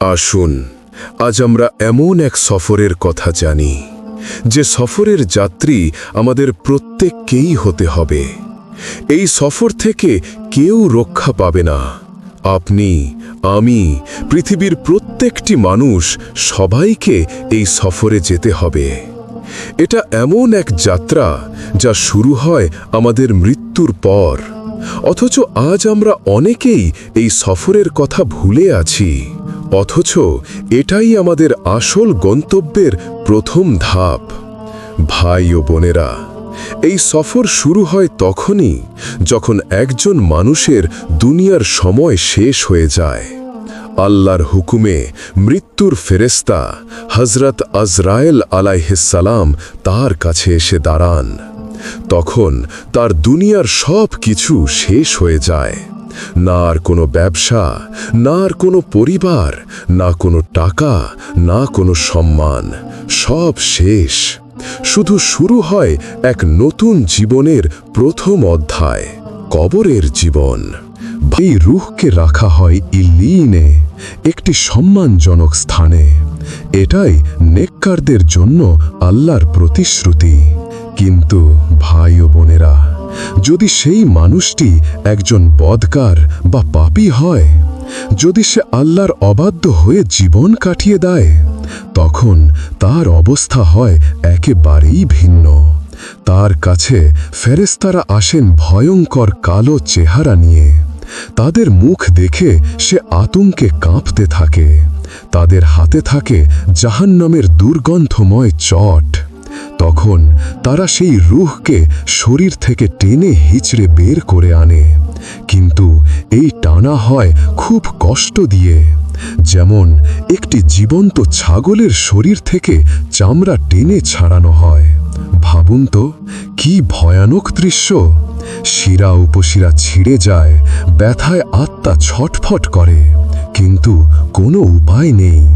আসুন, আজ আমরা এমন এক সফরের কথা জানি, যে সফরের যাত্রী আমাদের প্রত্যেককেই হতে হবে। এই সফর থেকে কেউ রক্ষা পাবে না। আপনি, আমি, পৃথিবীর প্রত্যেকটি মানুষ সবাইকে এই সফরে যেতে হবে। এটা এমন এক যাত্রা যা শুরু হয় আমাদের মৃত্যুর পর। অথচ আজ আমরা অনেকেই এই সফরের কথা ভুলে আছি। অথচ এটাই আমাদের আসল গন্তব্যের প্রথম ধাপ। ভাই ও বোনেরা, এই সফর শুরু হয় তখনই যখন একজন মানুষের দুনিয়ার সময় শেষ হয়ে যায়। আল্লাহর হুকুমে মৃত্যুর ফেরেস্তা হজরত আজরায়েল আলাইহিসালাম তার কাছে এসে দাঁড়ান। তখন তার দুনিয়ার সব কিছু শেষ হয়ে যায়। না আর কোনো ব্যবসা, না আর কোনো পরিবার, না কোনো টাকা, না কোনো সম্মান। সব শেষ। শুধু শুরু হয় এক নতুন জীবনের প্রথম অধ্যায়, কবরের জীবন। এই রুহকে রাখা হয় ইলিনে একটি সম্মানজনক স্থানে। এটাই নেককারদের জন্য আল্লাহর প্রতিশ্রুতি। কিন্তু ভাই ও বোনেরা যদি সেই মানুষটি একজন বদকার বা পাপী হয়, যদি সে আল্লাহর অবাধ্য হয়ে জীবন কাটিয়ে দেয়, তখন তার অবস্থা হয় একেবারেই ভিন্ন। তার কাছে ফেরেস্তারা আসেন ভয়ঙ্কর কালো চেহারা নিয়ে। তাদের মুখ দেখে সে আতঙ্কে কাঁপতে থাকে। তাদের হাতে থাকে জাহান্নামের দুর্গন্ধময় চট। তখন তারা সেই রুহকে শরীর থেকে টেনে হিচড়ে বের করে আনে। কিন্তু এই টানা হয় খুব কষ্ট দিয়ে। যেমন একটি জীবন্ত ছাগলের শরীর থেকে চামড়া টেনে ছাড়ানো হয়। ভাবুন তো, কি ভয়ানক দৃশ্য। শিরা উপশিরা ছিঁড়ে যায়, ব্যথায় আত্মা ছটফট করে। কিন্তু কোনো উপায় নেই।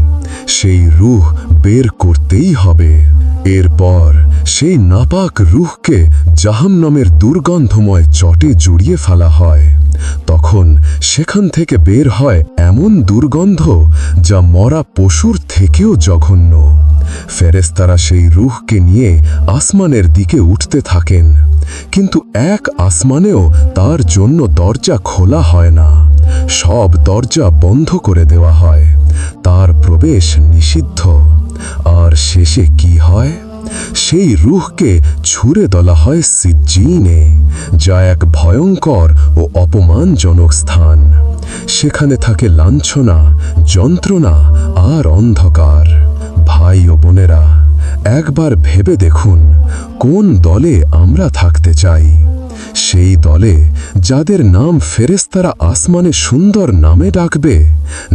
সেই রুহ বের করতেই হবে। এরপর সেই নাপাক রুহকে জাহান্নামের দুর্গন্ধময় চটে জড়িয়ে ফেলা হয়। তখন সেখান থেকে বের হয় এমন দুর্গন্ধ যা মরা পশুর থেকেও জঘন্য। ফেরেস্তারা সেই রুহকে নিয়ে আসমানের দিকে উঠতে থাকেন, কিন্তু এক আসমানেও তার জন্য দরজা খোলা হয় না। সব দরজা বন্ধ করে দেওয়া হয়। তার প্রবেশ নিষিদ্ধ। আর শেষে কি হয়? সেই রুহকে ছুঁড়ে দলা হয় সিজ্জিনে, যা এক ভয়ঙ্কর ও অপমানজনক স্থান। সেখানে থাকে লাঞ্ছনা, যন্ত্রণা আর অন্ধকার। ভাই ও বোনেরা, একবার ভেবে দেখুন কোন দলে আমরা থাকতে চাই। সেই দলে যাদের নাম ফেরেস্তারা আসমানে সুন্দর নামে ডাকবে,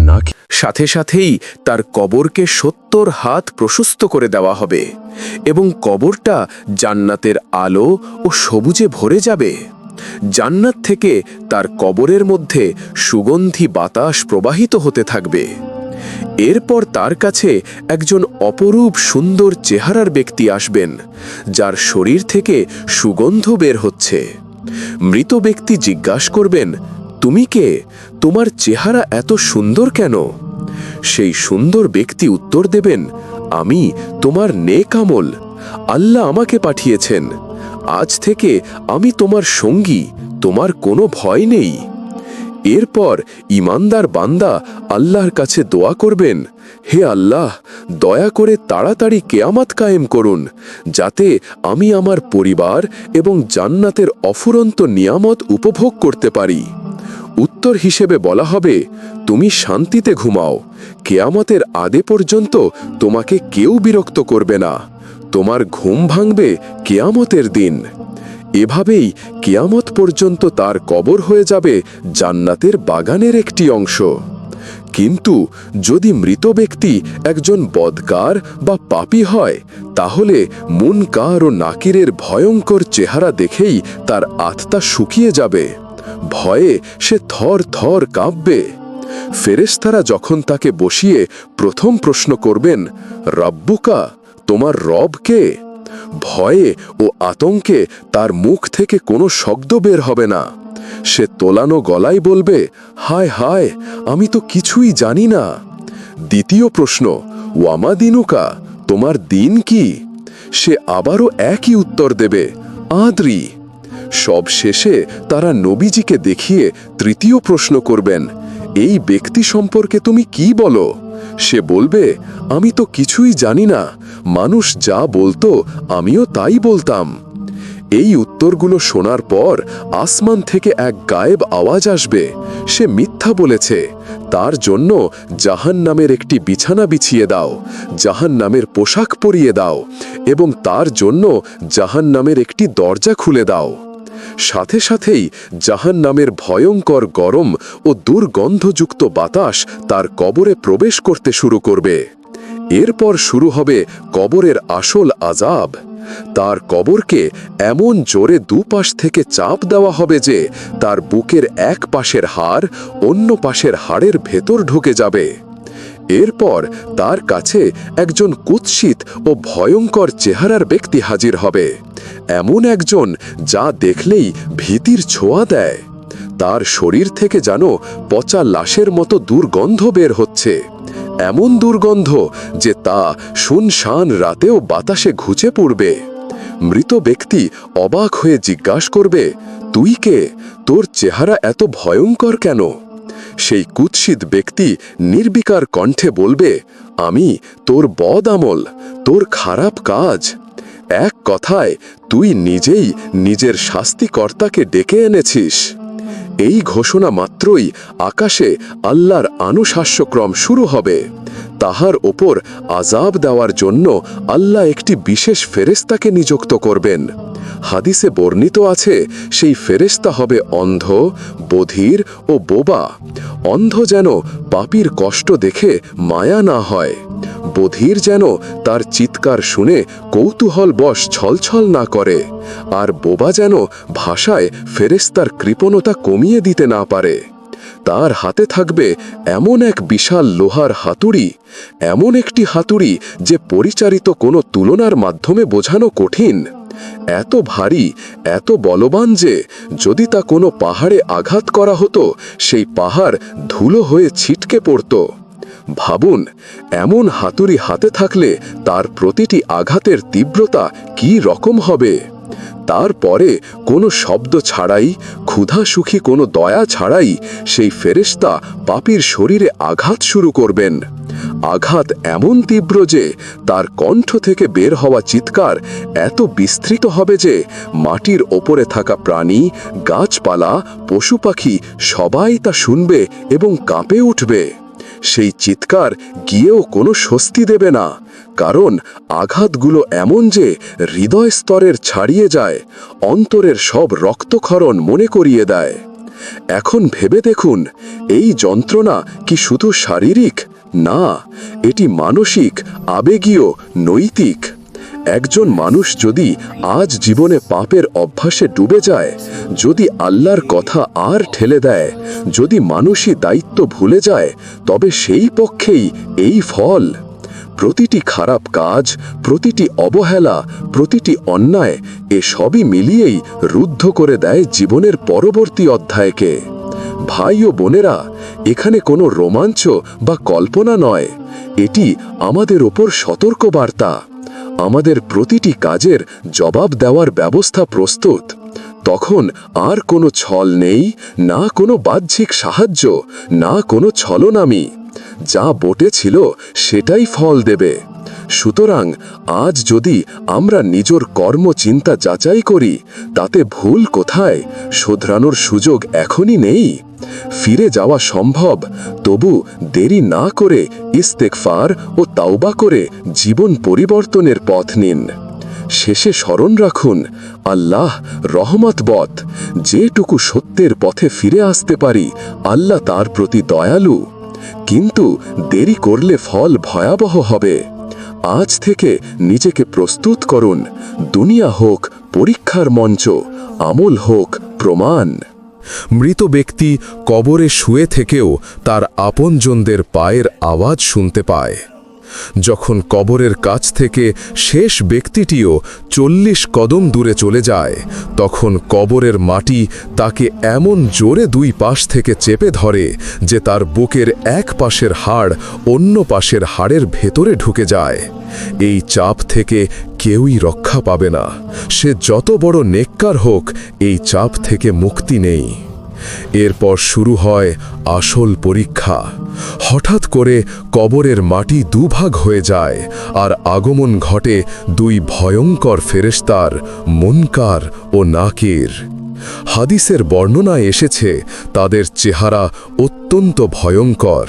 নাকি সাথে সাথেই তার কবরকে সত্তর হাত প্রশস্ত করে দেওয়া হবে এবং কবরটা জান্নাতের আলো ও সবুজে ভরে যাবে। জান্নাত থেকে তার কবরের মধ্যে সুগন্ধি বাতাস প্রবাহিত হতে থাকবে। এরপর তার কাছে একজন অপরূপ সুন্দর চেহারার ব্যক্তি আসবেন, যার শরীর থেকে সুগন্ধ বের হচ্ছে। মৃত ব্যক্তি জিজ্ঞাসা করবেন, তুমি কে? তোমার চেহারা এত সুন্দর কেন? সেই সুন্দর ব্যক্তি উত্তর দেবেন, আমি তোমার নেক আমল। আল্লাহ আমাকে পাঠিয়েছেন। আজ থেকে আমি তোমার সঙ্গী, তোমার কোনো ভয় নেই। এরপর ইমানদার বান্দা আল্লাহর কাছে দোয়া করবেন। হে আল্লাহ, দয়া করে তাড়াতাড়ি কেয়ামাত কায়েম করুন, যাতে আমি আমার পরিবার এবং জান্নাতের অফুরন্ত নিয়ামত উপভোগ করতে পারি। উত্তর হিসেবে বলা হবে, তুমি শান্তিতে ঘুমাও, কেয়ামতের আদে পর্যন্ত তোমাকে কেউ বিরক্ত করবে না। তোমার ঘুম ভাঙবে কেয়ামতের দিন। এভাবেই কেয়ামত পর্যন্ত তার কবর হয়ে যাবে জান্নাতের বাগানের একটি অংশ। কিন্তু যদি মৃত ব্যক্তি একজন বদকার বা পাপী হয়, তাহলে মুনকার ও নাকিরের ভয়ঙ্কর চেহারা দেখেই তার আত্মা শুকিয়ে যাবে। ভয়ে সে থর থর কাঁপবে। ফেরেস্তারা যখন তাকে বসিয়ে প্রথম প্রশ্ন করবেন, রাব্বুকা, তোমার রব কে? ভয়ে ও আতঙ্কে তার মুখ থেকে কোনো শব্দ বের হবে না। সে তোলানো গলায় বলবে, হায় হায়, আমি তো কিছুই জানি না। দ্বিতীয় প্রশ্ন, ওয়ামা দিনুকা, তোমার দিন কি? সে আবারও একই উত্তর দেবে, আদ্রি। সব শেষে তারা নবীজিকে দেখিয়ে তৃতীয় প্রশ্ন করবেন, এই ব্যক্তি সম্পর্কে তুমি কি বলো? সে বলবে, আমি তো কিছুই জানি না। মানুষ যা বলতো, আমিও তাই বলতাম। এই উত্তরগুলো শোনার পর আসমান থেকে এক গায়েব আওয়াজ আসবে। সে মিথ্যা বলেছে। তার জন্য জাহান নামের একটি বিছানা বিছিয়ে দাও জাহান নামের পোশাক পরিয়ে দাও, এবং তার জন্য জাহান নামের একটি দরজা খুলে দাও। সাথে সাথেই জাহান নামের ভয়ঙ্কর গরম ও দুর্গন্ধযুক্ত বাতাস তার কবরে প্রবেশ করতে শুরু করবে। এরপর শুরু হবে কবরের আসল আজাব তার কবরকে এমন জোরে দুপাশ থেকে চাপ দেওয়া হবে যে তার বুকের এক পাশের হাড় অন্য পাশের হাড়ের ভেতর ঢুকে যাবে। এরপর তার কাছে একজন কুৎসিত ও ভয়ঙ্কর চেহারার ব্যক্তি হাজির হবে। এমন একজন যা দেখলেই ভীতির ছোঁয়া দেয়। তার শরীর থেকে যেন পচা লাশের মতো দুর্গন্ধ বের হচ্ছে। এমন দুর্গন্ধ যে তা শুনশান রাতেও বাতাসে ঘুচে পড়বে। মৃত ব্যক্তি অবাক হয়ে জিজ্ঞাসা করবে, তুই কে? তোর চেহারা এত ভয়ঙ্কর কেন? সেই কুৎসিত ব্যক্তি নির্বিকার কণ্ঠে বলবে, আমি তোর বদ আমল, তোর খারাপ কাজ। এক কথায়, তুই নিজেই নিজের শাস্তিকর্তাকে ডেকে এনেছিস। এই ঘোষণা মাত্রই আকাশে আল্লাহর আনুশাস্যক্রম শুরু হবে। তাহার ওপর আজাব দেওয়ার জন্য আল্লাহ একটি বিশেষ ফেরেস্তাকে নিযুক্ত করবেন। হাদিসে বর্ণিত আছে, সেই ফেরেস্তা হবে অন্ধ, বধির ও বোবা। অন্ধ যেন পাপির কষ্ট দেখে মায়া না হয়। বধির যেন তার চিৎকার শুনে কৌতূহল বশ ছলছল না করে, আর বোবা যেন ভাষায় ফেরেস্তার কৃপণতা কমিয়ে দিতে না পারে। তার হাতে থাকবে এমন এক বিশাল লোহার হাতুড়ি, এমন একটি হাতুড়ি যে পরিচারিত কোনো তুলনার মাধ্যমে বোঝানো কঠিন। এত ভারী, এত বলবান যে যদি তা কোনো পাহাড়ে আঘাত করা হতো, সেই পাহাড় ধুলো হয়ে ছিটকে পড়ত। ভাবুন, এমন হাতুড়ি হাতে থাকলে তার প্রতিটি আঘাতের তীব্রতা কি রকম হবে? তারপরে কোনো শব্দ ছাড়াই, ক্ষুধা সুখী কোনো দয়া ছাড়াই সেই ফেরেশতা পাপির শরীরে আঘাত শুরু করবেন। আঘাত এমন তীব্র যে তার কণ্ঠ থেকে বের হওয়া চিৎকার এত বিস্তৃত হবে যে মাটির ওপরে থাকা প্রাণী, গাছপালা, পশু পাখি সবাই তা শুনবে এবং কাঁপে উঠবে। সেই চিৎকার গিয়েও কোনো স্বস্তি দেবে না। কারণ আঘাতগুলো এমন যে হৃদয় স্তরের ছাড়িয়ে যায়, অন্তরের সব রক্তক্ষরণ মনে করিয়ে দেয়। এখন ভেবে দেখুন, এই যন্ত্রণা কি শুধু শারীরিক? না, এটি মানসিক, আবেগীয়, নৈতিক। একজন মানুষ যদি আজ জীবনে পাপের অভ্যাসে ডুবে যায়, যদি আল্লাহর কথা আর ঠেলে দেয়, যদি মানুষই দায়িত্ব ভুলে যায়, তবে সেই পক্ষেই এই ফল। প্রতিটি খারাপ কাজ, প্রতিটি অবহেলা, প্রতিটি অন্যায়, এ সবই মিলিয়েই রুদ্ধ করে দেয় জীবনের পরবর্তী অধ্যায়কে। ভাই ও বোনেরা, এখানে কোনো রোমাঞ্চ বা কল্পনা নয়। এটি আমাদের ওপর সতর্ক বার্তা আমাদের প্রতিটি কাজের জবাব দেওয়ার ব্যবস্থা প্রস্তুত। তখন আর কোনো ছল নেই, না কোনো বাহ্যিক সাহায্য, না কোনো ছলনামি। যা বোটে ছিল সেটাই ফল দেবে। সুতরাং আজ যদি আমরা নিজের কর্ম চিন্তা যাচাই করি, তাতে ভুল কোথায়? শোধরানোর সুযোগ এখনই নেই। ফিরে যাওয়া সম্ভব, তবু দেরি না করে ইস্তেকফার ও তাওবা করে জীবন পরিবর্তনের পথ নিন। শেষে স্মরণ রাখুন, আল্লাহ রহমতবত যেটুকু সত্যের পথে ফিরে আসতে পারি, আল্লাহ তার প্রতি দয়ালু। কিন্তু দেরি করলে ফল ভয়াবহ হবে। আজ থেকে নিজেকে প্রস্তুত করুন। দুনিয়া হোক, পরীক্ষার মঞ্চ, আমল হোক, প্রমাণ। মৃত ব্যক্তি কবরে শুয়ে থেকেও তার আপনজনদের পায়ের আওয়াজ শুনতে পায়। যখন কবরের কাছ থেকে শেষ ব্যক্তিটিও চল্লিশ কদম দূরে চলে যায়, তখন কবরের মাটি তাকে এমন জোরে দুই পাশ থেকে চেপে ধরে যে তার বুকের এক পাশের হাড় অন্য পাশের হাড়ের ভেতরে ঢুকে যায়। এই চাপ থেকে কেউই রক্ষা পাবে না। সে যত বড় নেককার হোক, এই চাপ থেকে মুক্তি নেই। এরপর শুরু হয় আসল পরীক্ষা। হঠাৎ করে কবরের মাটি দুভাগ হয়ে যায় আর আগমন ঘটে দুই ভয়ঙ্কর ফেরেশতার, মুনকার ও নাকির। হাদিসের বর্ণনায় এসেছে, তাদের চেহারা অত্যন্ত ভয়ঙ্কর।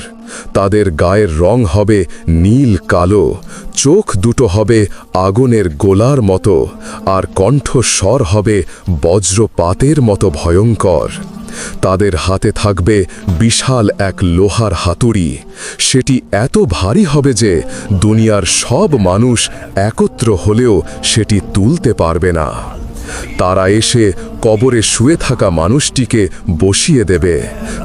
তাদের গায়ের রং হবে নীল কালো, চোখ দুটো হবে আগুনের গোলার মতো, আর কণ্ঠস্বর হবে বজ্রপাতের মতো ভয়ঙ্কর। তাদের হাতে থাকবে বিশাল এক লোহার হাতুড়ি। সেটি এত ভারী হবে যে দুনিয়ার সব মানুষ একত্র হলেও সেটি তুলতে পারবে না। তারা এসে কবরে শুয়ে থাকা মানুষটিকে বসিয়ে দেবে।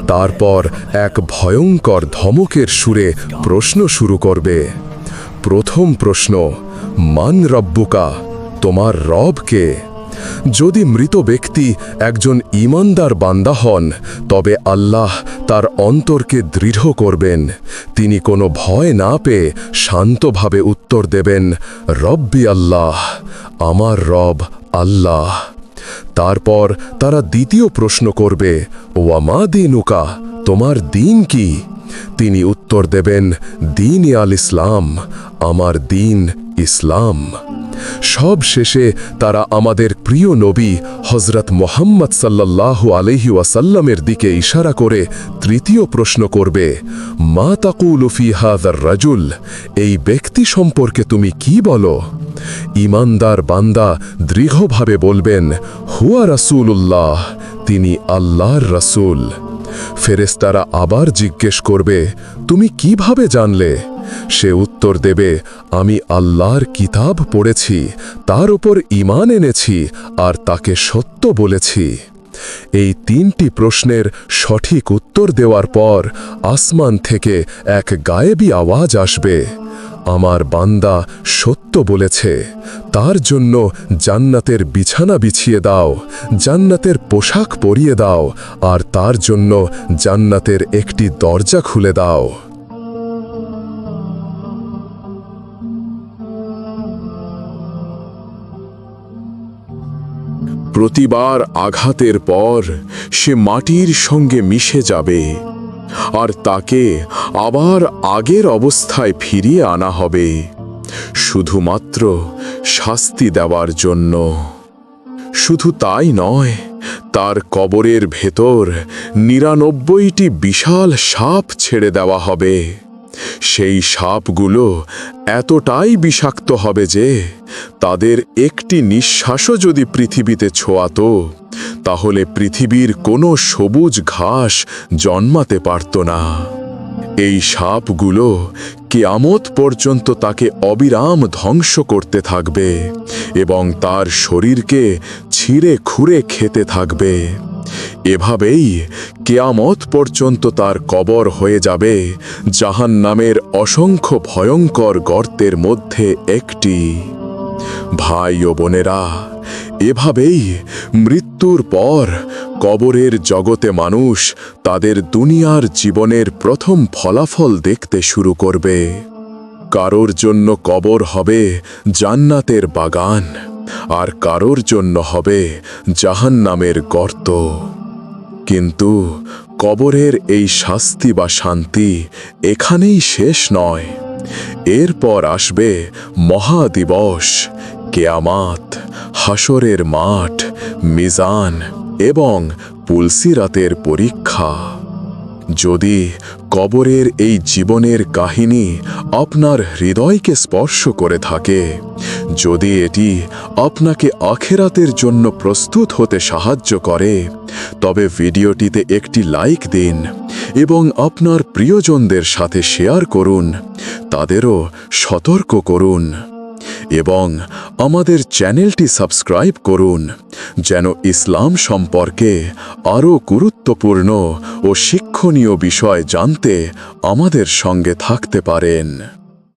তারপর এক ভয়ঙ্কর ধমকের সুরে প্রশ্ন শুরু করবে। প্রথম প্রশ্ন, মান রব্বুকা? তোমার রবকে যদি মৃত ব্যক্তি একজন ইমানদার বান্দা হন, তবে আল্লাহ তার অন্তরকে দৃঢ় করবেন। তিনি কোনো ভয় না পেয়ে শান্তভাবে উত্তর দেবেন, রব্বি আল্লাহ, আমার রব আল্লাহ। তারপর তারা দ্বিতীয় প্রশ্ন করবে ওয়ামা দিনুকা, তোমার দিন কি? তিনি উত্তর দেবেন, দিন আল ইসলাম, আমার দিন ইসলাম। সব শেষে তারা আমাদের প্রিয় নবী হজরত মোহাম্মদ সাল্লাল্লাহু আলহি ওয়াসাল্লামের দিকে ইশারা করে তৃতীয় প্রশ্ন করবে, মা তাকুলুফি হাদার রাজুল? এই ব্যক্তি সম্পর্কে তুমি কি বলো? ইমানদার বান্দা দৃঢ়ভাবে বলবেন, হুয়া রাসূলুল্লাহ, তিনি আল্লাহর রাসূল। ফেরেস্তারা আবার জিজ্ঞেস করবে, তুমি কীভাবে জানলে? সে উত্তর দেবে, আমি আল্লাহর কিতাব পড়েছি, তার উপর ইমান এনেছি আর তাকে সত্য বলেছি। এই তিনটি প্রশ্নের সঠিক উত্তর দেওয়ার পর আসমান থেকে এক গায়েবী আওয়াজ আসবে, আমার বান্দা সত্য বলেছে, তার জন্য জান্নাতের বিছানা বিছিয়ে দাও, জান্নাতের পোশাক পরিয়ে দাও, আর তার জন্য জান্নাতের একটি দরজা খুলে দাও। প্রতিবার আঘাতের পর সে মাটির সঙ্গে মিশে যাবে আর তাকে আবার আগের অবস্থায় ফিরিয়ে আনা হবে। শুধুমাত্র শাস্তি দেওয়ার জন্য। শুধু তাই নয়, তার কবরের ভেতর নিরানব্বইটি বিশাল সাপ ছেড়ে দেওয়া হবে। সেই সাপগুলো এতটাই বিষাক্ত হবে যে তাদের একটি নিঃশ্বাসও যদি পৃথিবীতে ছোঁয়াতো, তাহলে পৃথিবীর কোনো সবুজ ঘাস জন্মাতে পারত না। এই সাপগুলো কেয়ামত পর্যন্ত তাকে অবিরাম ধ্বংস করতে থাকবে এবং তার শরীরকে ছিঁড়ে খুঁড়ে খেতে থাকবে। এভাবেই কেয়ামত পর্যন্ত তার কবর হয়ে যাবে জাহান নামের অসংখ্য ভয়ঙ্কর গর্তের মধ্যে একটি। ভাই ও বোনেরা, এভাবেই মৃত্যুর পর কবরের জগতে মানুষ তাদের দুনিয়ার জীবনের প্রথম ফলাফল দেখতে শুরু করবে। কারোর জন্য কবর হবে জান্নাতের বাগান, আর কারোর জন্য হবে জাহান্নামের গর্ত। কিন্তু কবরের এই শাস্তি বা শান্তি এখানেই শেষ নয়। এরপর আসবে মহাদিবস, কেয়ামাত হাসরের মাঠ, মিজান এবং পুলসিরাতের পরীক্ষা। যদি কবরের এই জীবনের কাহিনী আপনার হৃদয়কে স্পর্শ করে থাকে, যদি এটি আপনাকে আখেরাতের জন্য প্রস্তুত হতে সাহায্য করে, তবে ভিডিওটিতে একটি লাইক দিন এবং আপনার প্রিয়জনদের সাথে শেয়ার করুন, তাদেরও সতর্ক করুন। এবং আমাদের চ্যানেলটি সাবস্ক্রাইব করুন, যেন ইসলাম সম্পর্কে আরও গুরুত্বপূর্ণ ও শিক্ষণীয় বিষয় জানতে আমাদের সঙ্গে থাকতে পারেন।